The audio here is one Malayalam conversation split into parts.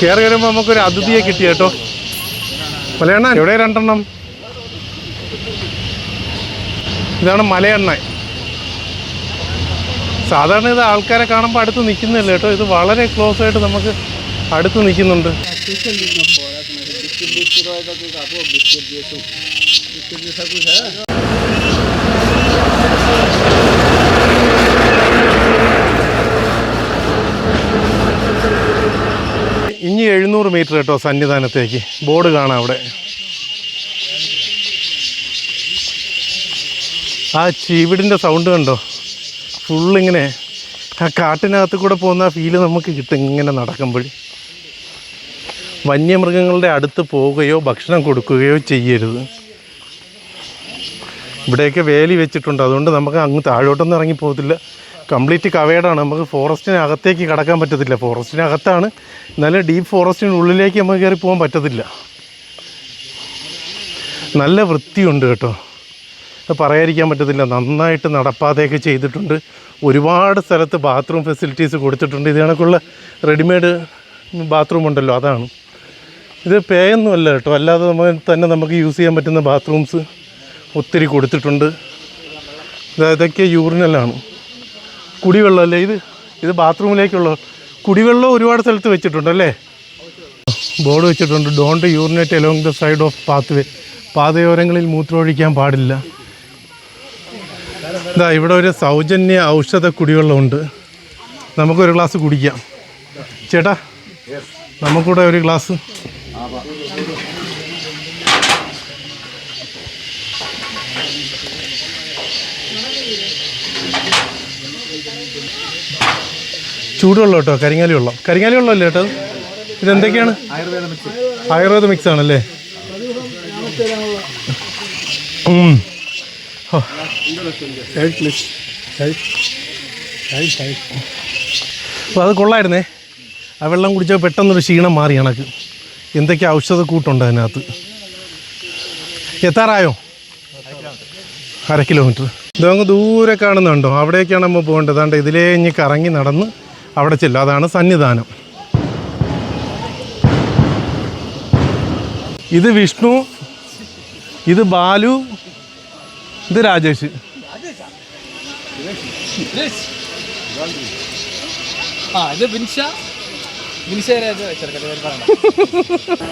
കയറി വരുമ്പോൾ നമുക്കൊരു അതിഥിയെ കിട്ടി കേട്ടോ. മലയണ്ണ എവിടെ രണ്ടെണ്ണം? ഇതാണ് മലയണ്ണ സാധാരണ ഇത് ആൾക്കാരെ കാണുമ്പോൾ അടുത്ത് നിൽക്കുന്നില്ല കേട്ടോ. ഇത് വളരെ ക്ലോസ് ആയിട്ട് നമുക്ക് അടുത്ത് നിൽക്കുന്നുണ്ട്. ഇനി എഴുന്നൂറ് മീറ്റർ കേട്ടോ സന്നിധാനത്തേക്ക്. ബോർഡ് കാണാം അവിടെ. ആ ചീവിടിന്റെ സൗണ്ട് കണ്ടോ? ഫുള്ളിങ്ങനെ ആ കാട്ടിനകത്ത് കൂടെ പോകുന്ന ആ ഫീൽ നമുക്ക് കിട്ടും ഇങ്ങനെ നടക്കുമ്പോൾ. വന്യമൃഗങ്ങളുടെ അടുത്ത് പോവുകയോ ഭക്ഷണം കൊടുക്കുകയോ ചെയ്യരുത്. ഇവിടെയൊക്കെ വേലി വെച്ചിട്ടുണ്ട്. അതുകൊണ്ട് നമുക്ക് അങ്ങ് താഴോട്ടൊന്നും ഇറങ്ങി പോകത്തില്ല. കംപ്ലീറ്റ് കവേഡാണ്. നമുക്ക് ഫോറസ്റ്റിനകത്തേക്ക് കടക്കാൻ പറ്റത്തില്ല. ഫോറസ്റ്റിനകത്താണ്. നല്ല ഡീപ്പ് ഫോറസ്റ്റിനുള്ളിലേക്ക് നമുക്ക് കയറി പോകാൻ പറ്റത്തില്ല. നല്ല വൃത്തിയുണ്ട് കേട്ടോ. പറയാതിരിക്കാൻ പറ്റത്തില്ല. നന്നായിട്ട് നടപ്പാതയൊക്കെ ചെയ്തിട്ടുണ്ട്. ഒരുപാട് സ്ഥലത്ത് ബാത്റൂം ഫെസിലിറ്റീസ് കൊടുത്തിട്ടുണ്ട്. ഇത് കണക്കുള്ള റെഡിമെയ്ഡ് ബാത്റൂം ഉണ്ടല്ലോ അതാണ്. ഇത് പേ ഒന്നും അല്ല കേട്ടോ. അല്ലാതെ നമ്മൾ തന്നെ നമുക്ക് യൂസ് ചെയ്യാൻ പറ്റുന്ന ബാത്റൂംസ് ഒത്തിരി കൊടുത്തിട്ടുണ്ട്. ഇതാ ഇതൊക്കെ യൂറിനലാണ്. കുടിവെള്ളമല്ലേ ഇത്? ഇത് ബാത്റൂമിലേക്കുള്ള കുടിവെള്ളം ഒരുപാട് സ്ഥലത്ത് വെച്ചിട്ടുണ്ട് അല്ലേ ബോർഡ് വെച്ചിട്ടുണ്ട്. Don't urinate along the side of path way പാതയോരങ്ങളിൽ മൂത്രമൊഴിക്കാൻ പാടില്ല. ഇതാ ഇവിടെ ഒരു സൗജന്യ ഔഷധ കുടിവെള്ളമുണ്ട്. നമുക്കൊരു ഗ്ലാസ് കുടിക്കാം. ചേട്ടാ നമുക്കൂടെ ഒരു ഗ്ലാസ്. ചൂടുവെള്ളം കേട്ടോ കരിങ്ങാലി വെള്ളം കരിങ്ങാലി വെള്ളം അല്ലേ കേട്ടോ ഇതെന്തൊക്കെയാണ്? ആയുർവേദ മിക്സ് ആണല്ലേ. അപ്പോൾ അത് കൊള്ളായിരുന്നേ. ആ വെള്ളം കുടിച്ചാൽ പെട്ടെന്നൊരു ക്ഷീണം മാറി കണക്ക് എന്തൊക്കെ ഔഷധ കൂട്ടുണ്ട് അതിനകത്ത്? എത്താറായോ? അര കിലോമീറ്റർ. ഇത് അങ്ങ് ദൂരെ കാണുന്നുണ്ടോ? അവിടേക്കാണ് നമ്മൾ പോകേണ്ടത്. അതുകൊണ്ട് ഇതിലേ ഇനി കറങ്ങി നടന്ന് അവിടെ ചെല്ലും. അതാണ് സന്നിധാനം. ഇത് വിഷ്ണു ഇത് ബാലു ഇത് രാജേഷ്.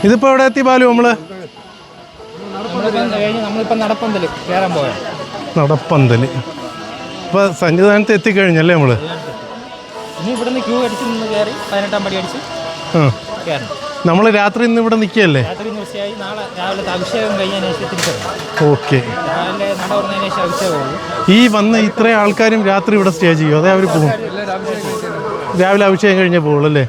ഇതിപ്പോ എവിടെ എത്തി ബാലു നമ്മൾ? നമ്മളിപ്പം നടപ്പന്തൽ കേറാൻ പോയ നടപ്പന്തൽ. ഇപ്പൊ സന്നിധാനത്ത് എത്തിക്കഴിഞ്ഞല്ലേ നമ്മൾ? നമ്മൾ രാത്രി ഇന്ന് ഇവിടെ നിൽക്കുകയല്ലേ ഓക്കെ. ഈ വന്ന ഇത്രയും ആൾക്കാരും രാത്രി ഇവിടെ സ്റ്റേ ചെയ്യും? അതേ അവർ പോകും രാവിലെ അഭിഷേകം കഴിഞ്ഞേ പോകുള്ളൂ അല്ലേ?